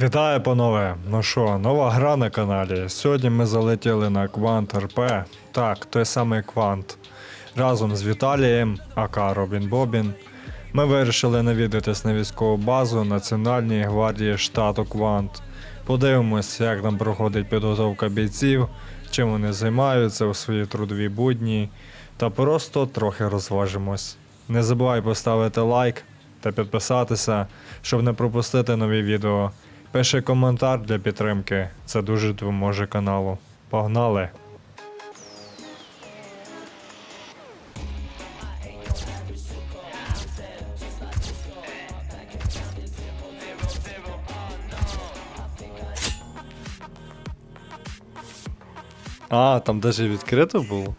Вітаю, панове! Ну що, нова гра на каналі. Сьогодні ми залетіли на Квант РП. Так, той самий Квант. Разом з Віталієм, АК Робін Бобін. Ми вирішили навідатись на військову базу Національної гвардії штату Квант. Подивимось, як там проходить підготовка бійців, чим вони займаються у своїй трудовій будні, та просто трохи розважимось. Не забувай поставити лайк та підписатися, щоб не пропустити нові відео. Пиши коментар для підтримки, це дуже допоможе каналу. Погнали! А, там даже відкрито було?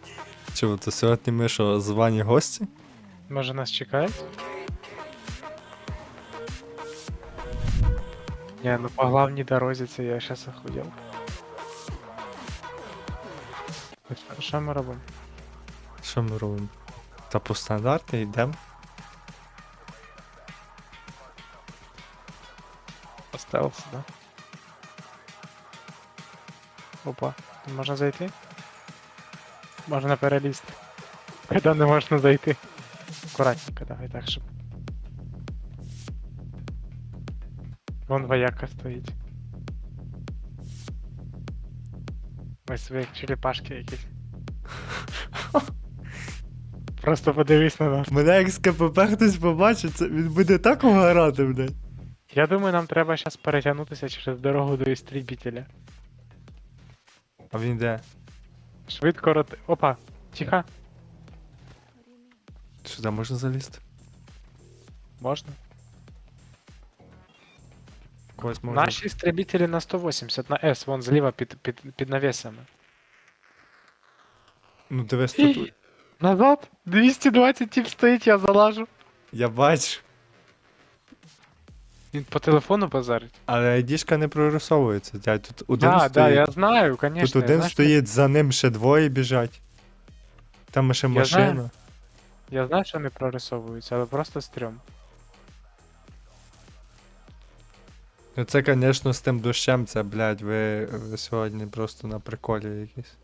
Чи то сьогодні ми що, звані гості? Може нас чекають? Не, ну по главній дорозі це я щас охуєл. Що- ми робимо? Що ми робимо? Та по стандарті йдемо. Поставився, да? Опа, тут можна зайти? Можна перелізти. Куди не можна зайти? Аккуратненько, давай так, щоб. Вон вояка стоїть. Ми свої черепашки якісь. Просто подивись на нас. Мене як з КПП хтось побачить, це він буде так угорати, блядь. Я думаю, нам треба зараз перетягнутися через дорогу до істрібітеля. А він де? Швидко роти. Опа, тихо. Сюди можна залізти? Можна? Когось можна. Наші істребителі на 180, на S, вон зліва під, під, під навісами. Ну дивись тут. Назад! 220 тип стоїть, я залажу. Я бачу. Він по телефону базарить. Але айдішка не прорисовується, дядь. Тут один Да, стоїть. да, я знаю, конечно. Тут один стоїть, за ним ще двоє біжать. Там ще Я машина. знаю. Я знаю, що не прорисовуються, але просто стрьом. Ну це, звісно, з тим дощем, це, блядь, ви, ви сьогодні просто на приколі якісь.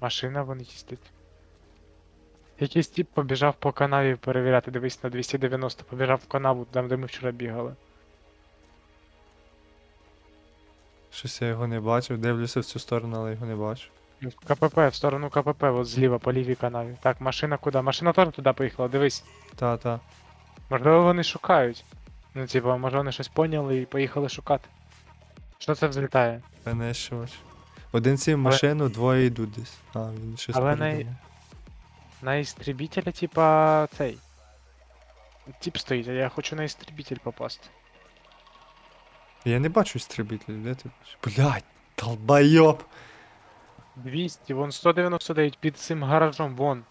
Машина вон їздить. Якийсь тип побіжав по канаві перевіряти, дивись на 290, побіжав в канаву, там де ми вчора бігали. Щось я його не бачив, дивлюся в цю сторону, але його не бачу. Ну, КПП, в сторону КПП, от зліва по лівій канаві. Так, машина куди? Машина теж туди поїхала, дивись. Та-та. Можливо, вони шукають. Ну, типа, може вони щось поняли і поїхали шукати. Що це взлітає? Винищувач. Один сів в машину, двоє йдуть десь. А, він щось Але не- передумав. На істребителя, типа, цей. Тип стоїть, а я хочу на істребитель попасти. Я не бачу стрибітелів, де ти бачиш? Блядь, долбайоб! 200, вон 199 під цим гаражом, вон.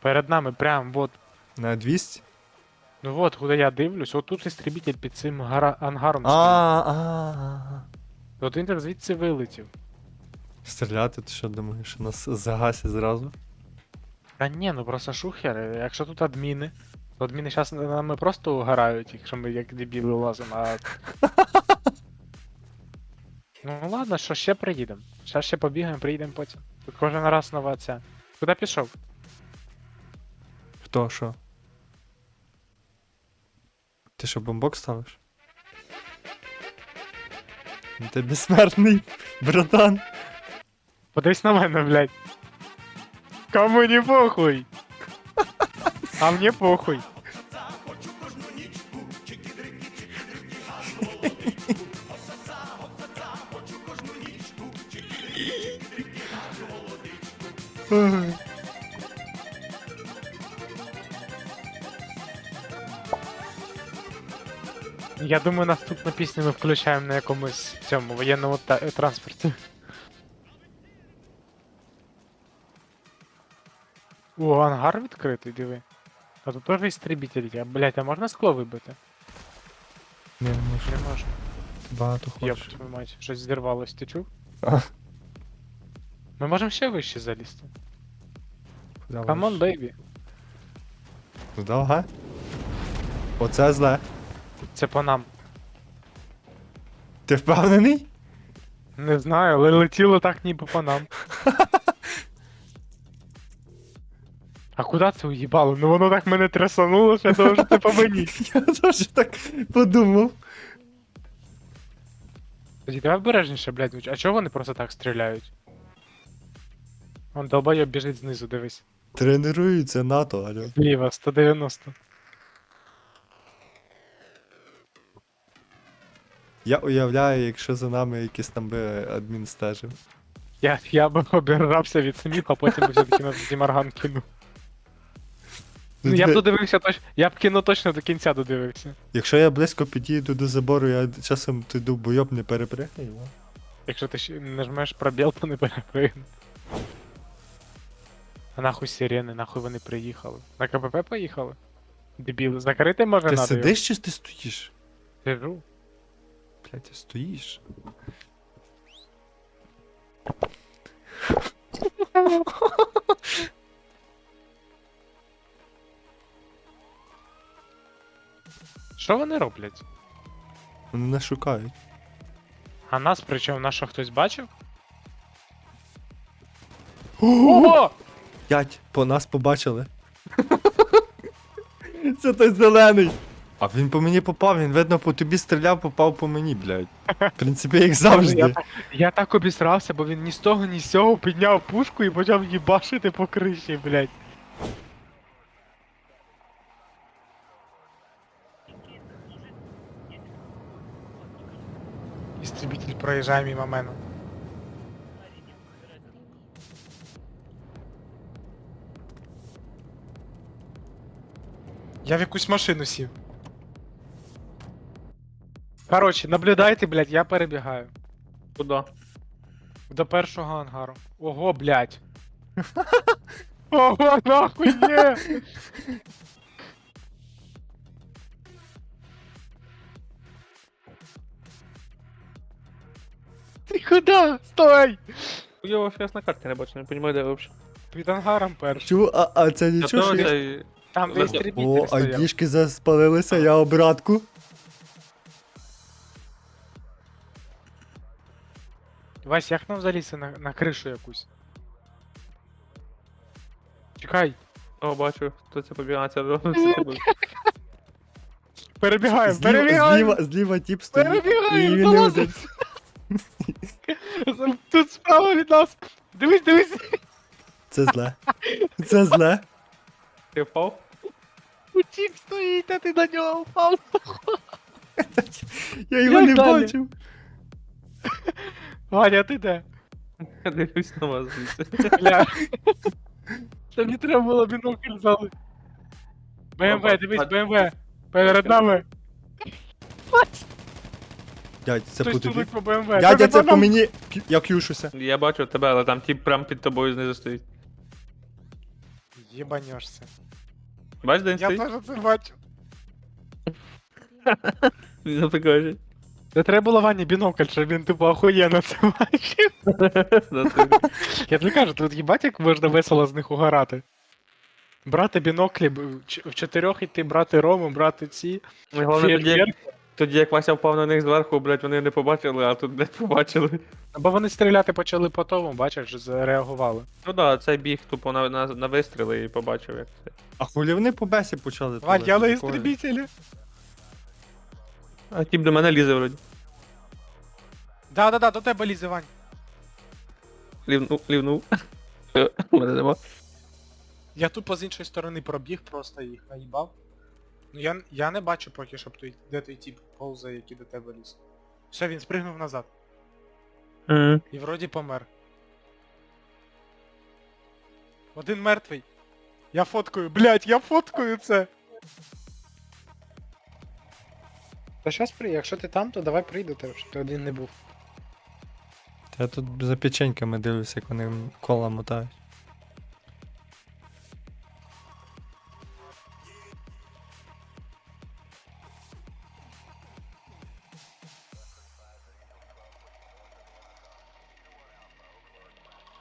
Перед нами, прям, вот. На 200? Ну вот, куди я дивлюсь, отут істребитель під цим гара... ангаром А, стоїть. а, а. От він звідси вилетів. Стріляти, ти що думаєш, нас загасять зразу? Та ні, ну просто шухери. Якщо тут адміни, то адміни зараз нами просто угорають, якщо ми як дебіли лазимо, а. ну ладно, що ще приїдемо. Зараз ще побігаємо, приїдемо потім. Тут кожен раз нова ця. Куди пішов? Хто що? Ти що, бомбок ставиш? Ну, Ти безсмертний, братан. Подивись на мене, блядь. Кому не похуй. А мне похуй. Я думаю, наступну пісню ми включаємо на якомусь цьому воєнному та- транспорті. О, ангар відкритий, диви. А тут теж істребитель є. Блять, а можна скло вибити? Не, не. Не можна. Ти багато Йоп, хочеш. твою мать, щось зірвалось, ти чув? А. Ми можемо ще вище залізти. Давай. Камон, бейбі. Ну давай. Оце зле. Це по нам. Ти впевнений? Не знаю, але летіло так ніби по нам. А куди це уїбало? Ну воно так мене трясануло, що я думав, що ти по мені. Я теж так подумав. Тоді давай обережніше, блядь, а чого вони просто так стріляють? Вон долбойоб біжить знизу, дивись. Тренуються НАТО, алло. Зліва, 190. Я уявляю, якщо за нами якийсь там би адмін стежив. Я, я би обірався від сміху, а потім би все-таки на Дімарган кинув. Ну, я б додивився точно. Я б кіно точно до кінця додивився. Якщо я близько підійду до забору, я часом ти довбойоб не перепригну його. Якщо ти ще нажмеш пробіл, то не перепригне. А нахуй сирени, нахуй вони приїхали. На КПП поїхали? Дебіли, закрити може Ти надо сидиш чи ти стоїш? його? Сижу. Блять, ти стоїш. Що вони роблять? Вони не шукають. А нас причому нас що хтось бачив? Ого! П'ять, по нас побачили. Це той зелений. А він по мені попав, він видно по тобі стріляв, попав по мені, блядь. В принципі, як завжди. я так обісрався, бо він ні з того, ні з цього підняв пушку і почав їбашити по криші, блядь. Істребитель проїжджає мимо мене. Я в якусь машину сів. Коротше, наблюдайте, блядь, я перебігаю. Куда? До першого ангару. Ого, блядь. Ого, нахуй є! Ти куди? Стой! Я вообще на карті не бачу, не розумію, де ви взагалі. Під ангаром перший. Чу, а, а це нічого, що я... Там, де О, стояв. айдішки заспалилися, я обратку. Вась, як нам залізти на, на кришу якусь? Чекай, О, бачу, хто це побігає, це робиться. перебігаємо, Зліва, перебігаємо! зліва, зліва тіп стоїть. І Перебігаємо, він не залазимо! Тут справа від нас! Дивись, дивись! Це зле. Це зле. Ти впав? Утік стоїть, а ти на нього впав. Я його Як не далі? бачив. Ваня, ти де? Я дивлюсь на вас звідси. Бля. Та мені треба було бінокль зали. БМВ, дивись, БМВ. Перед нами. Дядь, це по Хтось тобі. тулить по БМВ. Дядя, це по мені. Я к'юшуся. Я бачу тебе, але там тип прям під тобою знизу стоїть. Єбанешся. Бачиш, де він Я стоїть? теж це бачу. Він запекаже. Та треба було Вані бінокль, щоб він тупо охуєнно це бачив. Я тобі кажу, тут їбать, як можна весело з них угорати. Брати біноклі, б- ч- в чотирьох іти брати рому, брати ці. Головне, тоді, як- фейерверки. тоді як Вася впав на них зверху, блядь, вони не побачили, а тут, блядь, побачили. Бо вони стріляти почали по тому, бачиш, зреагували. Ну да, цей біг тупо на, на, на вистріли і побачив, як це. А хулі вони по бесі почали. Вань, я на істребителі. А тип до мене лізе вроді. Да-да-да, до тебе лізе, Вань. Лівнув, лівнув. Все, мене нема. Я тупо з іншої сторони пробіг, просто їх наїбав. Ну я, я не бачу поки, щоб той, де той тип повзає, який до тебе ліз. Все, він спригнув назад. Мгм. І вроді помер. Один мертвий. Я фоткаю, блять, я фоткаю це. Та щас при, якщо ти там, то давай прийду, те, щоб ти один не був. Я тут за печеньками дивлюся, як вони кола мотають.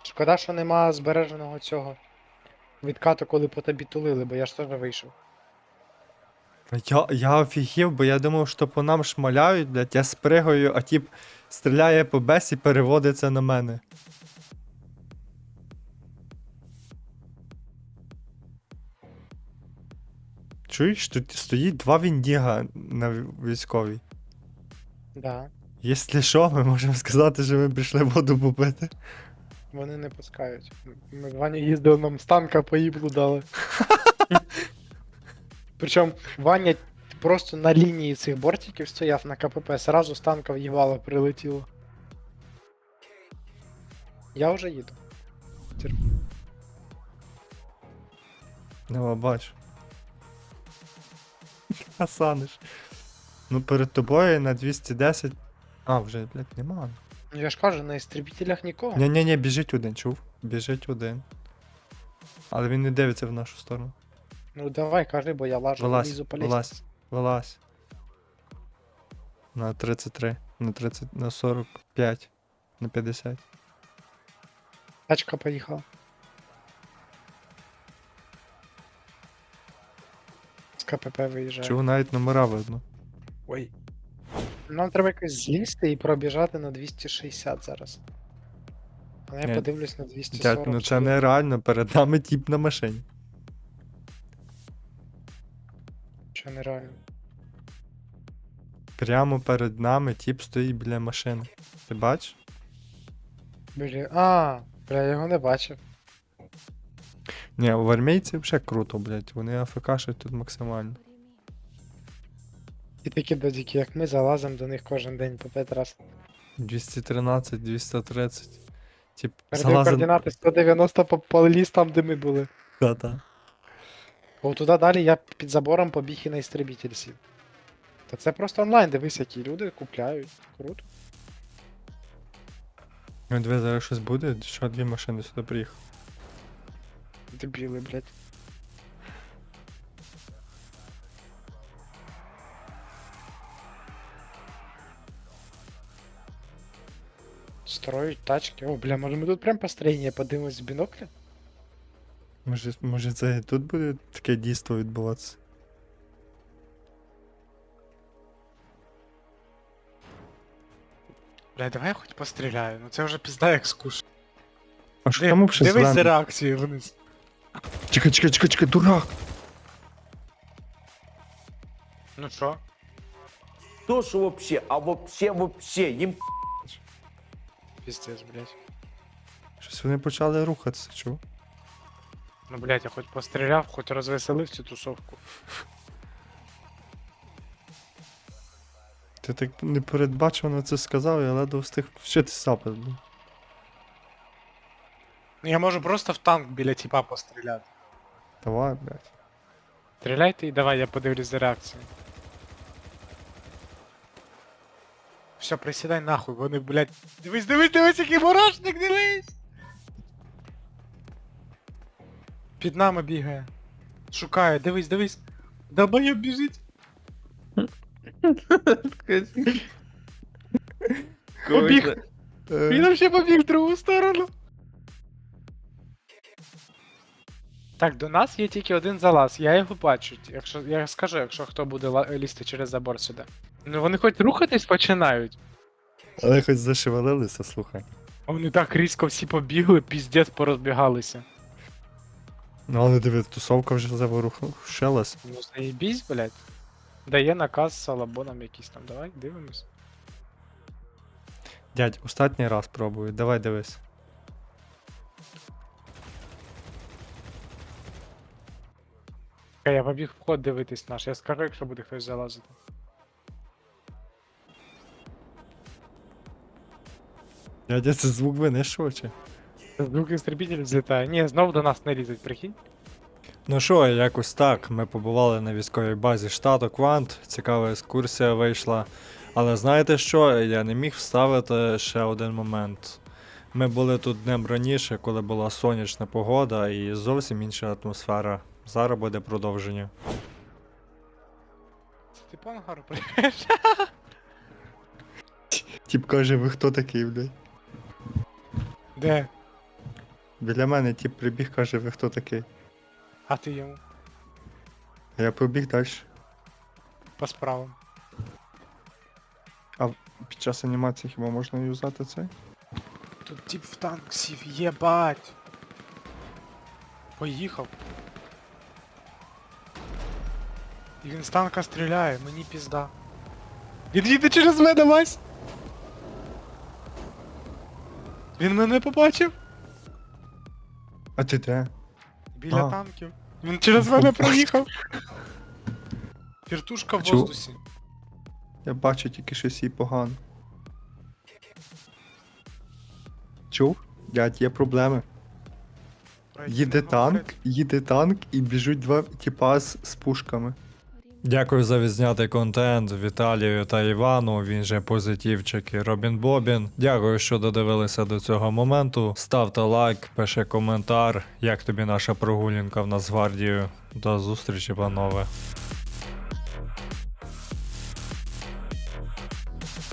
Шкода, що нема збереженого цього відкату, коли по тобі тулили, бо я ж теж вийшов. Я, я офігів, бо я думав, що по нам шмаляють, блядь, я спригаю, а тіп стріляє по бесі і переводиться на мене. Чуєш, тут стоїть два Віндіга на ві- військовій. Да. Якщо що, ми можемо сказати, що ми прийшли воду попити. Вони не пускають. Ми з Ваня їздили, нам з танка по їблу дали. Причому Ваня просто на лінії цих бортиків стояв на КПП, сразу з танка в'їбало прилетіло. Я вже їду. Ну, бач. Хасаниш. Ну, перед тобою на 210. А, вже, блядь, нема. Ну я ж кажу, на істребітелях нікого. Ні-ні-ні, біжить один, чув? Біжить один. Але він не дивиться в нашу сторону. Ну давай, кажи, бо я лажу, Вилазь, лізу по вилазь. Вилазь. На 33, на 30, на 45, на 50. Тачка поїхала. З КПП виїжджає. Чув навіть номера видно. Ой. Нам треба якось злізти і пробіжати на 260 зараз. Але я Ні. подивлюсь на 240. Дядь, ну це нереально, перед нами тіп на машині. Чи нереально. Прямо перед нами тіп стоїть біля машини. Ти бачиш? Блі... А, бля, я його не бачив. Ні, у армійців взагалі круто, блядь. Вони АФКшать тут максимально. І такі додіки, як ми, залазимо до них кожен день по 5 раз. 213, 230. Тип, Передаю залазим. координати 190 по, по ліс там, де ми були. Та-та. Бо туди далі я під забором побіг і на істребітель сів. Та це просто онлайн, дивись, які люди купляють. Круто. Ну, диви, зараз щось буде, що дві машини сюди приїхали. Дебіли, блядь. Строють тачки. О, бля, може ми тут прям построєння подивимось з бінокля? Може, може це і тут буде таке дійство відбуватися? Бля, давай я хоч постріляю, ну це вже пізда як скучно. А що там взагалі Дивись за реакцією вниз. Чекай, чекай, чекай, чекай, дурак! Ну що? То, что вообще, а вообще, вообще, им Піздець, блядь. Щось вони почали рухатися, чув? Ну, блядь, я хоч постріляв, хоч розвеселив цю тусовку. Ти так непередбачувано це сказав, я ледве встиг вчити запис. блін. Ну я можу просто в танк біля тіпа постріляти. Давай, блядь. Стріляйте і давай, я подивлюсь за реакцією. Все, присідай нахуй, вони, блядь. Дивись, дивись, дивись, який мурашник, дивись! Під нами бігає. Шукає, дивись, дивись. Долбоєб біжить. Побіг. Він вообще побіг в другу сторону. Так, до нас є тільки один залаз, я його бачу. Якщо я скажу, якщо хто буде ла- лізти через забор сюди. Ну вони хоч рухатись починають. Але хоч зашевелилися, слухай. А Вони так різко всі побігли, піздець порозбігалися. Ну але диви, тусовка вже заворушилась. Ну заєбісь, блядь. Дає наказ салабонам якийсь там. Давай дивимось. Дядь, останній раз пробую, давай дивись. Чекай, Я побіг вход дивитись наш. Я скажу, якщо буде хтось залазити. Дядя, це звук винищувача. Звук істребитель злітає. Ні, знов до нас не лізуть, прикинь. Ну що, якось так. Ми побували на військовій базі штату Квант. Цікава екскурсія вийшла. Але знаєте що? Я не міг вставити ще один момент. Ми були тут днем раніше, коли була сонячна погода і зовсім інша атмосфера. Зараз буде продовження. Ти по приїжджаєш? Тіп каже, ви хто такий, блядь? Де? Біля мене тіп прибіг, каже, ви хто такий. А ти йому. А я побіг далі. по справам. Під час анімації хіба можна юзати цей? Тут тип в танк сів, єбать. Поїхав. І він з танка стріляє, мені пізда. Він їде через мене, Вась! Він мене побачив А ти де? біля А. танків. Він через мене проїхав. Віртушка в Чу- воздусі. Я бачу тільки щось їй погано. Чув? Дядь, є проблеми. Їде танк, їде танк і біжуть два тіпа з, з пушками. Дякую за відзнятий контент Віталію та Івану. Він же позитивчик і Робін Бобін. Дякую, що додивилися до цього моменту. Ставте лайк, пиши коментар. Як тобі наша прогулянка в Нацгвардію. До зустрічі, панове.